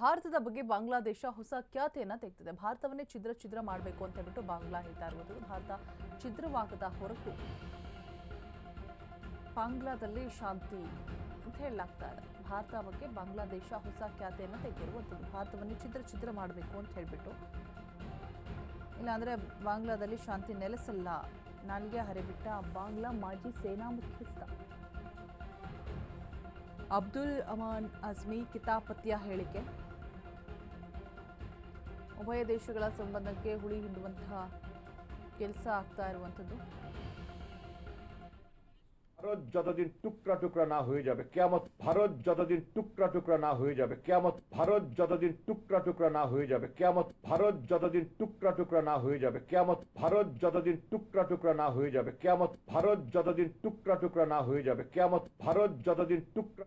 ಭಾರತದ ಬಗ್ಗೆ ಬಾಂಗ್ಲಾದೇಶ ಹೊಸ ಖ್ಯಾತಿಯನ್ನ ತೆಗೆದಿದೆ. ಭಾರತವನ್ನೇ ಛಿದ್ರ ಛಿದ್ರ ಮಾಡಬೇಕು ಅಂತ ಹೇಳ್ಬಿಟ್ಟು ಬಾಂಗ್ಲಾ ಹೇಳ್ತಾ ಇರುವಂಥದ್ದು ಭಾರತ ಛಿದ್ರವಾಗದ ಹೊರತು ಬಾಂಗ್ಲಾದಲ್ಲಿ ಶಾಂತಿ ಅಂತ ಹೇಳಲಾಗ್ತಾ ಇದೆ. ಭಾರತ ಬಗ್ಗೆ ಬಾಂಗ್ಲಾದೇಶ ಹೊಸ ಖ್ಯಾತಿಯನ್ನು ತೆಗೆದಿರುವಂಥದ್ದು. ಭಾರತವನ್ನು ಛಿದ್ರ ಛಿದ್ರ ಮಾಡಬೇಕು ಅಂತ ಹೇಳ್ಬಿಟ್ಟು. ಇಲ್ಲಾಂದ್ರೆ ಬಾಂಗ್ಲಾದಲ್ಲಿ ಶಾಂತಿ ನೆಲೆಸಲ್ಲ. ನಾಲ್ಗೆ ಹರಿಬಿಟ್ಟ ಬಾಂಗ್ಲಾ ಮಾಜಿ ಸೇನಾ ಮುಖ್ಯಸ್ಥ. ಅಬ್ದುಲ್ ಅಮಾನ್ ಅಜ್ಮಿ ಕಿತಾಪತಿಯ ಹೇಳಿಕೆ. ಉಭಯ ದೇಶಗಳ ಸಂಬಂಧಕ್ಕೆ ಹುಳಿ ಹಿಂಡುವಂತಹ ಕೆಲಸ ಆಗ್ತಾ ಇರುವಂಥದ್ದು ভারত যতদিন টুকরা টুকরা না হয়ে যাবে কেমত ভারত যতদিন টুকরা টুকরা না হয়ে যাবে কেমত ভারত যতদিন টুকরা টুকরা না হয়ে যাবে কেমত ভারত যতদিন টুকরা টুকরা না হয়ে যাবে কেমত ভারত যতদিন টুকরা টুকরা না হয়ে যাবে কেমত ভারত যতদিন টুকরা টুকরা না হয়ে যাবে কেমত ভারত যতদিন টুকরা